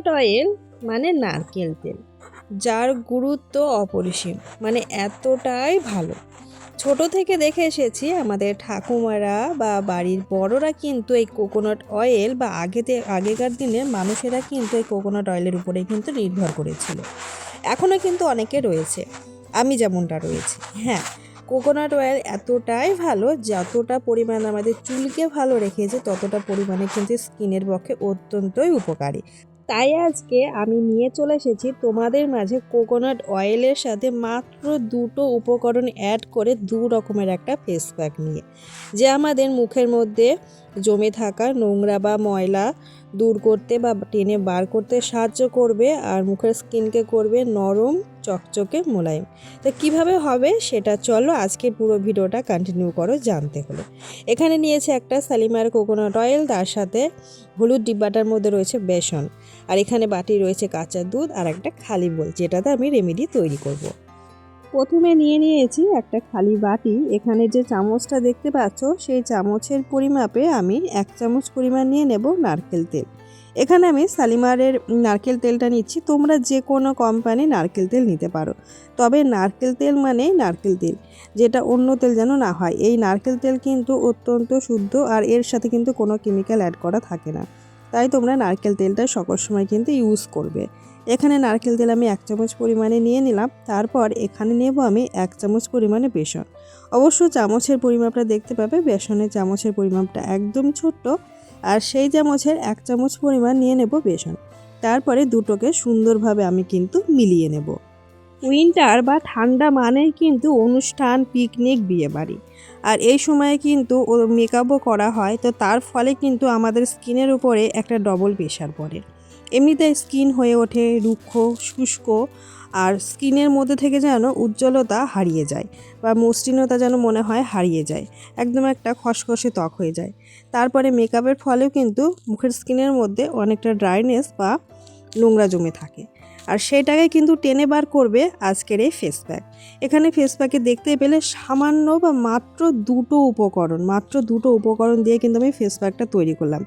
Coconut oil মানে নারকেল তেল, যার গুরুত্ব অপরিসীম মানে এতটাই ভালো। ছোট থেকে দেখে এসেছি আমাদের ঠাকুমারা বা বাড়ির বড়রা কিন্তু এই কোকোনাট অয়েল বা আগেতে, আগেকার দিনের মানুষেরা কিন্তু এই কোকোনাট অয়েলের উপরে কিন্তু নির্ভর করেছিল। এখনও কিন্তু অনেকে রয়েছে, আমি যেমনটা রয়েছি হ্যাঁ। কোকোনাট অয়েল এতটাই ভালো, যতটা পরিমাণ আমাদের চুলকে ভালো রেখেছে, ততটা পরিমাণে কিন্তু স্কিনের পক্ষে অত্যন্তই উপকারী। তাই আজকে আমি নিয়ে চলে এসেছি তোমাদের মাঝে কোকোনাট অয়েলের সাথে মাত্র দুটো উপকরণ অ্যাড করে দু রকমের একটা ফেস প্যাক নিয়ে। যে আমাদের মুখের মধ্যে জমে থাকা নোংরা বা ময়লা দূর করতে বা টেনে বার করতে সাহায্য করবে আর মুখের স্কিনকে করবে নরম, চকচকে মোলায়েম। তো কীভাবে হবে সেটা চলো আজকে পুরো ভিডিওটা কন্টিনিউ করো জানতে হলে। এখানে নিয়েছে একটা সালিমার কোকোনাট অয়েল তার সাথে হলুদ ডিব্বাটার মধ্যে রয়েছে বেসন। আর এখানে বাটি রয়েছে কাঁচা দুধ আর একটা খালি বোল, যেটাতে আমি রেমেডি তৈরি করব। প্রথমে নিয়ে নিয়েছি একটা খালি বাটি। এখানে যে চামচটা দেখতে পাচ্ছ, সেই চামচের পরিমাপে আমি এক চামচ পরিমাণ নিয়ে নেব নারকেল তেল। এখানে আমি সালিমারের নারকেল তেলটা নিচ্ছি। তোমরা যে কোনো কোম্পানি নারকেল তেল নিতে পারো। তবে নারকেল তেল মানে নারকেল তেল, যেটা অন্য তেল যেন না হয়। এই নারকেল তেল কিন্তু অত্যন্ত শুদ্ধ আর এর সাথে কিন্তু কোনো কেমিক্যাল অ্যাড করা থাকে না। তাই তোমরা নারকেল তেলটা সকল সময় কিন্তু ইউজ করবে। এখানে নারকেল তেল আমি এক চামচ পরিমাণে নিয়ে নিলাম, তারপর এখানে নেব আমি এক চামচ পরিমাণে বেসন। অবশ্য চামচের পরিমাপটা দেখতে পাবে, বেসনের চামচের পরিমাপটা একদম ছোট্ট, আর সেই চামচের এক চামচ পরিমাণ নিয়ে নেব বেসন। তারপরে দুটোকে সুন্দরভাবে আমি কিন্তু মিলিয়ে নেব। উইন্টার বা ঠান্ডা মানেই কিন্তু অনুষ্ঠান, পিকনিক, বিয়েবাড়ি। আর এই সময়ে কিন্তু ও মেকআপও করা হয়, তো তার ফলে কিন্তু আমাদের স্কিনের উপরে একটা ডবল প্রেশার পড়ে। এমনিতে স্কিন হয়ে ওঠে রুক্ষ, শুষ্ক আর স্কিনের মধ্যে থেকে যেন উজ্জ্বলতা হারিয়ে যায় বা মসৃণতা যেন মনে হয় হারিয়ে যায়। একদম একটা খসখসে ত্বক হয়ে যায়। তারপরে মেকআপের ফলেও কিন্তু মুখের স্কিনের মধ্যে অনেকটা ড্রাইনেস বা নোংরা জমে থাকে। আর সেটাকে কিন্তু টেনে বার করবে আজকের এই ফেস প্যাক এখানে ফেস প্যাকে দেখতে পেলে সামান্য বা মাত্র দুটো উপকরণ, মাত্র দুটো উপকরণ দিয়ে কিন্তু আমি ফেস প্যাকটা তৈরি করলাম।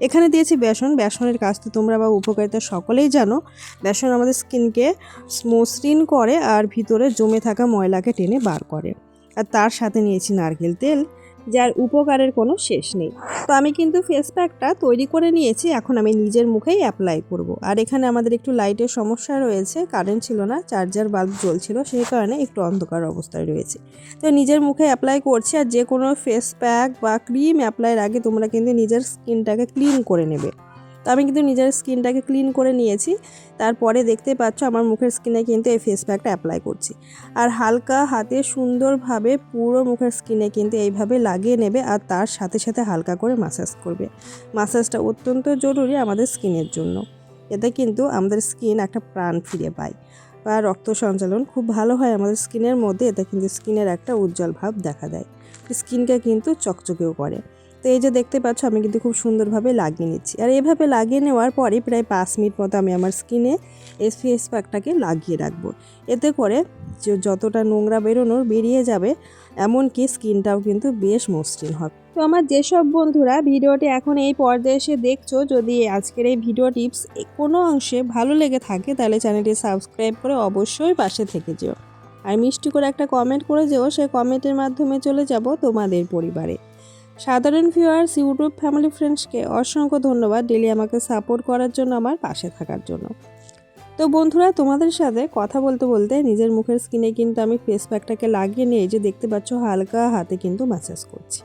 এখানে দিয়েছি বেসন। বেসনের কাজ তো তোমরা বা উপকারিতা সকলেই জানো। বেসন আমাদের স্কিনকে মসৃণ করে আর ভিতরে জমে থাকা ময়লাকে টেনে বার করে। আর তার সাথে নিয়েছি নারকেল তেল। যার উপকারের কোনো শেষ নেই। তো আমি কিন্তু ফেস প্যাকটা তৈরি করে নিয়েছি, এখন আমি নিজের মুখেই অ্যাপ্লাই করব। আর এখানে আমাদের একটু লাইটের সমস্যা রয়েছে কারেন্ট ছিল না চার্জার বাল্ব জ্বলছিল, সেই কারণে একটু অন্ধকার অবস্থায় রয়েছে। তো নিজের মুখে অ্যাপ্লাই করছি, আর যে কোনো ফেস প্যাক বা ক্রিম অ্যাপ্লাইয়ের আগে তোমরা কিন্তু নিজের স্কিনটাকে ক্লিন করে নেবে। তো আমি কিন্তু নিজের স্কিনটাকে ক্লিন করে নিয়েছি। তারপরে দেখতে পাচ্ছ আমার মুখের স্কিনে কিন্তু এই ফেস প্যাকটা অ্যাপ্লাই করছি। আর হালকা হাতে সুন্দরভাবে পুরো মুখের স্কিনে কিন্তু এইভাবে লাগিয়ে নেবে আর তার সাথে সাথে হালকা করে মাসাজ করবে। মাসাজটা অত্যন্ত জরুরি আমাদের স্কিনের জন্য। এতে কিন্তু আমাদের স্কিন একটা প্রাণ ফিরে পায়। বা রক্ত সঞ্চালন খুব ভালো হয় আমাদের স্কিনের মধ্যে, এতে কিন্তু স্কিনের একটা উজ্জ্বল ভাব দেখা দেয়। স্কিনকে কিন্তু চকচকেও করে। তো এই যে দেখতে পাচ্ছ, আমি কিন্তু খুব সুন্দরভাবে লাগিয়ে নিচ্ছি। আর এভাবে লাগিয়ে নেওয়ার পরে প্রায় পাঁচ মিনিট মতো আমি আমার স্কিনে এই ফেস প্যাকটাকে লাগিয়ে রাখব। এতে করে যে যতটা নোংরা বেরোনোর বেরিয়ে যাবে, এমনকি স্কিনটাও কিন্তু বেশ মসৃণ হবে। তো আমার যেসব বন্ধুরা ভিডিওটি এখন এই পর্যায়ে এসে দেখছ, যদি আজকের এই ভিডিও টিপস কোনো অংশে ভালো লেগে থাকে, তাহলে চ্যানেলটি সাবস্ক্রাইব করে অবশ্যই পাশে থেকে যেও। আর মিষ্টি করে একটা কমেন্ট করে যেও সেই কমেন্টের মাধ্যমে চলে যাব তোমাদের পরিবারে। সাধারণ ভিউয়ার্স ইউটিউব ফ্যামিলি ফ্রেন্ডসকে অসংখ্য ধন্যবাদ ডেলি আমাকে সাপোর্ট করার জন্য, আমার পাশে থাকার জন্য। তো বন্ধুরা, তোমাদের সাথে কথা বলতে বলতে নিজের মুখের স্কিনে কিন্তু আমি ফেস প্যাকটাকে লাগিয়ে নিয়ে যে দেখতে পাচ্ছ, হালকা হাতে কিন্তু ম্যাসাজ করছি।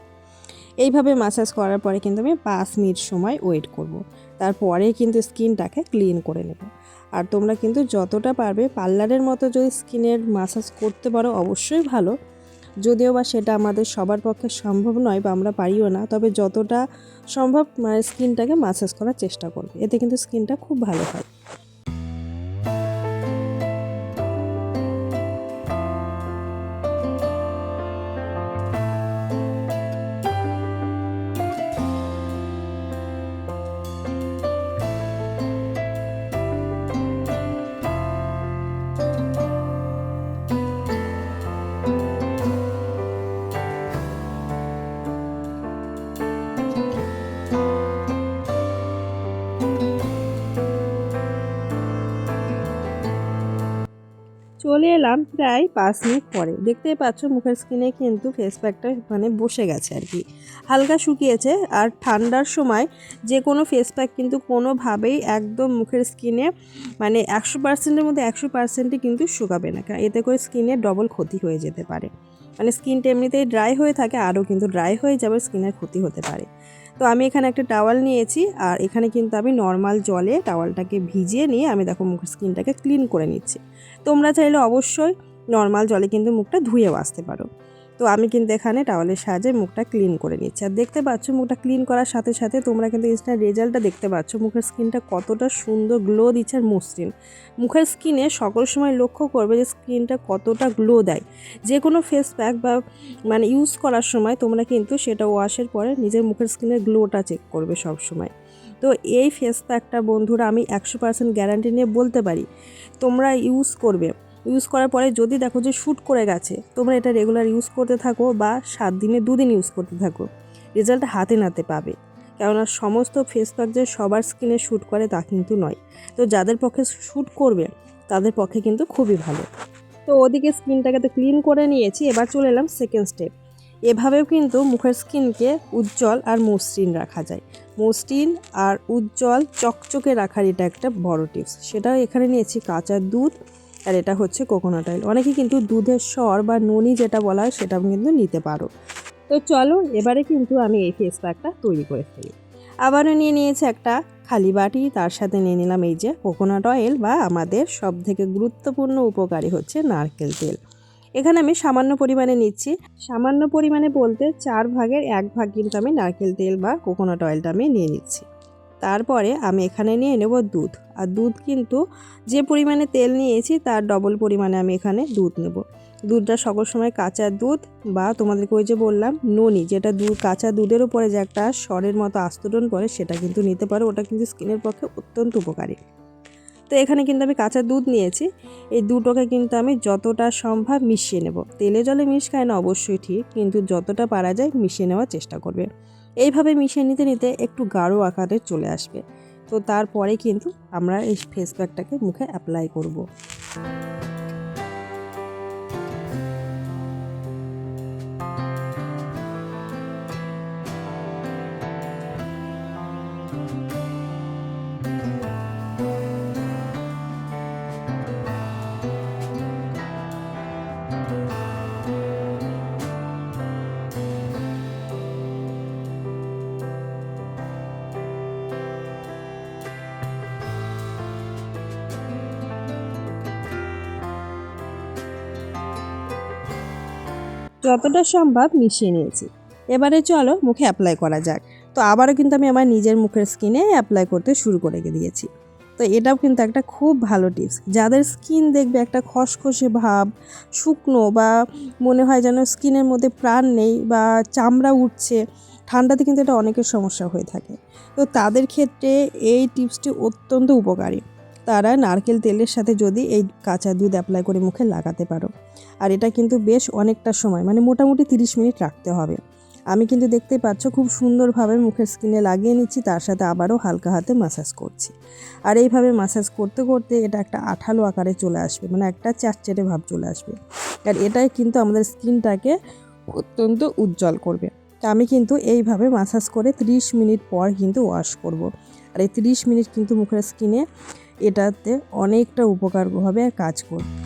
এইভাবে ম্যাসাজ করার পরে কিন্তু আমি পাঁচ মিনিট সময় ওয়েট করব। তারপরে কিন্তু স্কিনটাকে ক্লিন করে নেব। আর তোমরা কিন্তু যতটা পারবে পার্লারের মতো যদি স্কিনের ম্যাসাজ করতে পারো, অবশ্যই ভালো। যদিও বা সেটা আমাদের সবার পক্ষে সম্ভব নয় বা আমরা পারিও না, তবে যতটা সম্ভব মানে স্কিনটাকে মাসাজ করার চেষ্টা করবে। এতে কিন্তু স্কিনটা খুব ভালো হয়। চলে এলাম প্রায় পাঁচ মিনিট পরে। দেখতেই পাচ্ছ মুখের স্কিনে কিন্তু ফেস প্যাকটা মানে বসে গেছে আর কি। হালকা শুকিয়েছে আর ঠান্ডার সময় যে কোনো ফেস প্যাক কিন্তু কোনোভাবেই একদম মুখের স্কিনে মানে একশো পার্সেন্টের মধ্যে একশো পার্সেন্টই কিন্তু শুকাবে না। কারণ এতে করে স্কিনের ডবল ক্ষতি হয়ে যেতে পারে। মানে স্কিনটা এমনিতেই ড্রাই হয়ে থাকে, আরও কিন্তু ড্রাই হয়ে যাবে, স্কিনের ক্ষতি হতে পারে। তো আমি এখানে একটা টাওয়াল নিয়েছি, আর এখানে কিন্তু আমি নর্মাল জলে টাওয়ালটাকে ভিজিয়ে নিয়ে আমি দেখো মুখের স্কিনটাকে ক্লিন করে নিচ্ছি। তোমরা চাইলে অবশ্যই নর্মাল জলে কিন্তু মুখটা ধুয়েও আসতে পারো। তো আমি কিন্তু এখানে টাওয়ালের সাহায্যে মুখটা ক্লিন করে নিচ্ছি। আর দেখতে পাচ্ছ মুখটা ক্লিন করার সাথে সাথে তোমরা কিন্তু ইনস্ট্যান্ট রেজাল্টটা দেখতে পাচ্ছ। মুখের স্কিনটা কতটা সুন্দর গ্লো দিচ্ছে আর মসৃণ। মুখের স্কিনে সকল সময় লক্ষ্য করবে যে স্কিনটা কতটা গ্লো দেয়। যে কোনো ফেস প্যাক বা মানে ইউজ করার সময় তোমরা কিন্তু সেটা ওয়াশের পরে নিজের মুখের স্কিনের গ্লোটা চেক করবে সব সময়। তো এই ফেস প্যাকটা বন্ধুরা আমি একশো পার্সেন্ট গ্যারান্টি নিয়ে বলতে পারি। তোমরা ইউজ করবে। ইউজ করার পরে যদি দেখো যে শ্যুট করে গেছে, তোমরা এটা রেগুলার ইউজ করতে থাকো বা সাত দিনে দুদিন ইউজ করতে থাকো। রেজাল্ট হাতে নাতে পাবে। কেননা সমস্ত ফেস প্যাক যে সবার স্কিনে শ্যুট করে তা কিন্তু নয়। তো যাদের পক্ষে শ্যুট করবে, তাদের পক্ষে কিন্তু খুবই ভালো। তো ওদিকে স্কিনটাকে তো ক্লিন করে নিয়েছি, এবার চলে এলাম সেকেন্ড স্টেপ এভাবেও কিন্তু মুখের স্কিনকে উজ্জ্বল আর মসৃণ রাখা যায়। মসৃণ আর উজ্জ্বল, চকচকে রাখার এটা একটা বড় টিপস সেটাও এখানে নিয়েছি কাঁচা দুধ আর এটা হচ্ছে কোকোনাট অয়েল অনেকে কিন্তু দুধের স্বর বা ননি যেটা বলা হয় সেটা কিন্তু নিতে পারো। তো চলো, এবারে কিন্তু আমি এই ফেস প্যাকটা তৈরি করে ফেলি। আবারও নিয়ে নিয়েছি একটা খালি বাটি, তার সাথে নিয়ে নিলাম এই যে কোকোনাট অয়েল বা আমাদের সব থেকে গুরুত্বপূর্ণ উপকারী হচ্ছে নারকেল তেল। এখানে আমি সামান্য পরিমাণে নিচ্ছি। সামান্য পরিমাণে বলতে চার ভাগের এক ভাগ কিন্তু আমি নারকেল তেল বা কোকোনাট অয়েলটা আমি নিয়ে নিচ্ছি। তারপরে আমি এখানে নিয়ে নেব দুধ। আর দুধ কিন্তু যে পরিমাণে তেল নিয়েছি তার ডবল পরিমাণে আমি এখানে দুধ নেব। দুধটা সকল সময় কাঁচা দুধ বা তোমাদেরকে ওই যে বললাম ননি, যেটা দুধ কাঁচা দুধের উপরে যে একটা স্বরের মতো আস্তরণ পড়ে সেটা কিন্তু নিতে পারো। ওটা কিন্তু স্কিনের পক্ষে অত্যন্ত উপকারী। তো এখানে কিন্তু আমি কাঁচা দুধ নিয়েছি। এই দুটোকে কিন্তু আমি যতটা সম্ভব মিশিয়ে নেব। তেলে জলে মিশ খায় না, অবশ্যই ঠিক, কিন্তু যতটা পারা যায় মিশিয়ে নেওয়ার চেষ্টা করবে। এইভাবে মিশিয়ে নিতে নিতে একটু গাঢ় আকারে চলে আসবে তো তারপরে কিন্তু আমরা এই ফেস প্যাকটাকে মুখে অ্যাপ্লাই করব। যতটা সম্ভব মিশিয়ে নিয়েছি। এবারে চলো মুখে অ্যাপ্লাই করা যাক। তো আবারও কিন্তু আমি আমার নিজের মুখের স্কিনে অ্যাপ্লাই করতে শুরু করে দিয়েছি। তো এটাও কিন্তু একটা খুব ভালো টিপস যাদের স্কিন দেখবে একটা খসখসে ভাব, শুকনো বা মনে হয় যেন স্কিনের মধ্যে প্রাণ নেই বা চামড়া উঠছে, ঠান্ডাতে কিন্তু এটা অনেকের সমস্যা হয়ে থাকে। তো তাদের ক্ষেত্রে এই টিপসটি অত্যন্ত উপকারী। তারা নারকেল তেলের সাথে যদি এই কাঁচা দুধ অ্যাপ্লাই করে মুখে লাগাতে পারো। আর এটা কিন্তু বেশ অনেকটা সময় মানে মোটামুটি তিরিশ মিনিট রাখতে হবে। আমি কিন্তু দেখতে পাচ্ছ খুব সুন্দরভাবে মুখের স্কিনে লাগিয়ে নিচ্ছি, তার সাথে আবারও হালকা হাতে মাসাজ করছি। আর এইভাবে মাসাজ করতে করতে এটা একটা আঠালো আকারে চলে আসবে মানে একটা চারচেটে ভাব চলে আসবে। আর এটাই কিন্তু আমাদের স্কিনটাকে অত্যন্ত উজ্জ্বল করবে। তা আমি কিন্তু এইভাবে মাসাজ করে 30 মিনিট পর কিন্তু ওয়াশ করব। আর এই 30 মিনিট কিন্তু মুখের স্কিনে এটাতে অনেকটা উপকার হবে আর কাজ করবে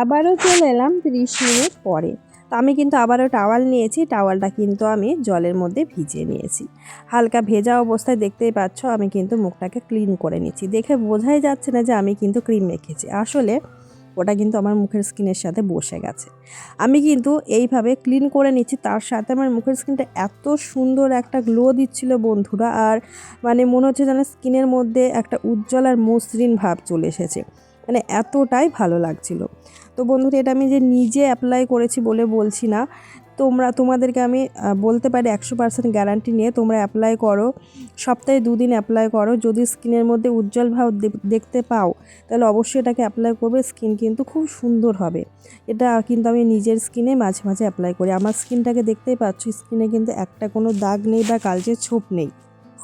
আবারও চলে এলাম তিরিশ মিনিট পরে। তো আমি কিন্তু আবারও টাওয়াল নিয়েছি, টাওয়ালটা কিন্তু আমি জলের মধ্যে ভিজিয়ে নিয়েছি। হালকা ভেজা অবস্থায় দেখতেই পাচ্ছ আমি কিন্তু মুখটাকে ক্লিন করে নিচ্ছি। দেখে বোঝাই যাচ্ছে না যে আমি কিন্তু ক্রিম মেখেছি। আসলে ওটা কিন্তু আমার মুখের স্কিনের সাথে বসে গেছে। আমি কিন্তু এইভাবে ক্লিন করে নিচ্ছি, তার সাথে আমার মুখের স্কিনটা এত সুন্দর একটা গ্লো দিচ্ছিল বন্ধুরা। আর মানে মনে হচ্ছে যেন স্কিনের মধ্যে একটা উজ্জ্বল আর মসৃণ ভাব চলে এসেছে। মানে এতটাই ভালো লাগছিল। তো বন্ধুরা, এটা আমি যে নিজে অ্যাপ্লাই করেছি বলে বলছি না, তোমরা, তোমাদেরকে আমি বলতে পারি একশো পার্সেন্ট গ্যারান্টি নিয়ে তোমরা অ্যাপ্লাই করো। সপ্তাহে দুদিন অ্যাপ্লাই করো। যদি স্কিনের মধ্যে উজ্জ্বল ভাব দেখতে পাও, তাহলে অবশ্যই এটাকে অ্যাপ্লাই করবে। স্কিন কিন্তু খুব সুন্দর হবে। এটা কিন্তু আমি নিজের স্কিনে মাঝে মাঝে অ্যাপ্লাই করি। আমার স্কিনটাকে দেখতেই পাচ্ছ, স্কিনে কিন্তু একটা কোনো দাগ নেই বা কালচে ছোপ নেই।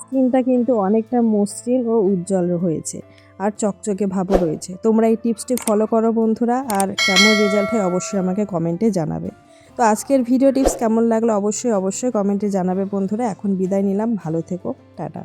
স্কিনটা কিন্তু অনেকটা মসৃণ ও উজ্জ্বল হয়েছে। আর চকচকে ভাবও রয়েছে। তোমরা এই টিপসটি ফলো করো বন্ধুরা, আর কেমন রেজাল্ট হয় অবশ্যই আমাকে কমেন্টে জানাবে। তো আজকের ভিডিও টিপস কেমন লাগল অবশ্যই অবশ্যই কমেন্টে জানাবে বন্ধুরা। এখন বিদায় নিলাম, ভালো থেকো, টাটা।